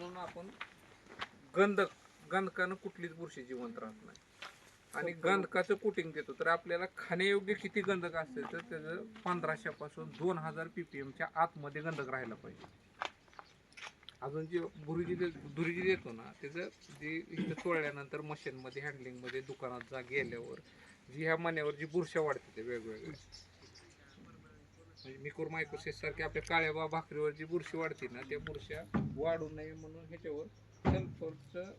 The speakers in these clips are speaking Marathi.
म्हणून आपण गंधक गंधकानं कुठलीच बुरशी जिवंत राहत नाही. आणि गंधकाचं कुटिंग देतो तर आपल्याला खाण्यायोग्य किती गंधक असते तर त्याचं पंधराशेपासून दोन हजार पीपीएमच्या आतमध्ये गंधक राहायला पाहिजे. अजून जे बुरुजी दे देतो ना त्याचं जे इथं चोळल्यानंतर मशीनमध्ये हँडलिंगमध्ये दुकानात जा गेल्यावर जी ह्या मण्यावर जी बुरशा वाढते ते वेगवेगळे म्हणजे मिकोर मायकोसिस सारख्या आपल्या काळ्या बा भाकरीवर जी बुरशी वाढते ना त्या बुरशा वाढू नये म्हणून ह्याच्यावर सल्फरचं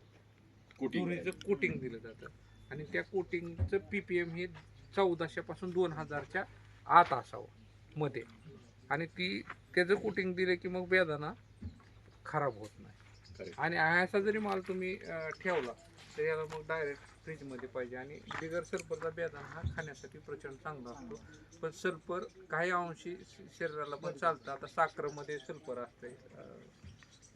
कुटिंग दिलं जातं. आणि त्या कोटिंगचं पीपीएम हे चौदाशे पासून दोन हजारच्या आत असावं मध्ये. आणि ती त्याचं कोटिंग दिलं की मग बेदाना खराब होत नाही. आणि असा जरी माल तुम्ही ठेवला तर याला मग डायरेक्ट फ्रीजमध्ये पाहिजे. आणि बिगर सल्फरचा बेदाना हा खाण्यासाठी प्रचंड चांगला असतो. पण सल्फर काही अंशी शरीराला पण चालतं. आता साखरेमध्ये सल्फर असते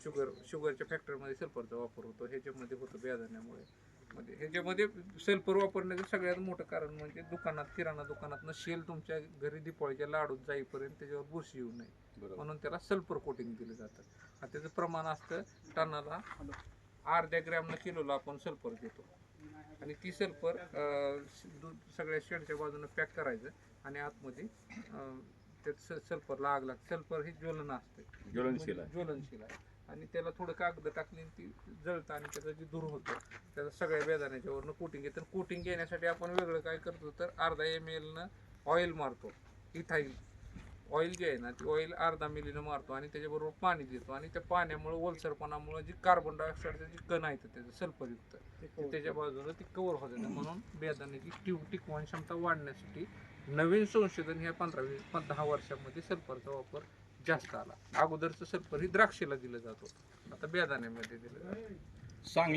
शुगर शुगरच्या फॅक्टरीमध्ये सल्फरचा वापर होतो. ह्याच्यामध्ये होतो बेदाण्यामुळे. म्हणजे ह्याच्यामध्ये सल्फर वापरण्याचं सगळ्यात मोठं कारण म्हणजे दुकानात किराणा दुकानात शेल तुमच्या घरी दिपाळीच्या लाडूत जाईपर्यंत त्याच्यावर बुरशी येऊ नये. म्हणून त्याला सल्फर कोटिंग दिलं जातं. आणि त्याचं प्रमाण असतं टनाला अर्ध्या ग्रॅमनं किलोला आपण सल्फर देतो. आणि ती सल्फर अं, श- दु- सगळ्या शेडच्या बाजूनं पॅक करायचं आणि आतमध्ये त्यात स- सल्फरला आग लागते सल्फर ही ज्वलन असते ज्वलनशील ज्वलनशील आहे. आणि त्याला थोडं कागद टाकली ती जळतं आणि त्याचं जे दूर होतं त्याचं सगळ्या बेदाण्याच्या वरनं कोटिंग येतं. कोटिंग घेण्यासाठी आपण वेगळं काय करतो तर अर्धा एम एलनं ऑइल मारतो इथाईल ऑइल जे आहे ना ते ऑइल अर्धा मिलीनं मारतो आणि त्याच्याबरोबर पाणी देतो. आणि त्या पाण्यामुळे ओलसरपणामुळे जी कार्बन डायऑक्साईडचं जी कण आहे त्याचं सल्फरयुक्त ते त्याच्या बाजूला ती कव्हर होते. म्हणून बेदाण्याची टिव टिकवण क्षमता वाढण्यासाठी नवीन संशोधन ह्या पंधरा दहा वर्षामध्ये सल्फरचा वापर जास्त आला. अगोदरचं सल्फर ही द्राक्षेला दिलं जात होतं. आता बेदाण्यामध्ये दिलं जातं. सांगली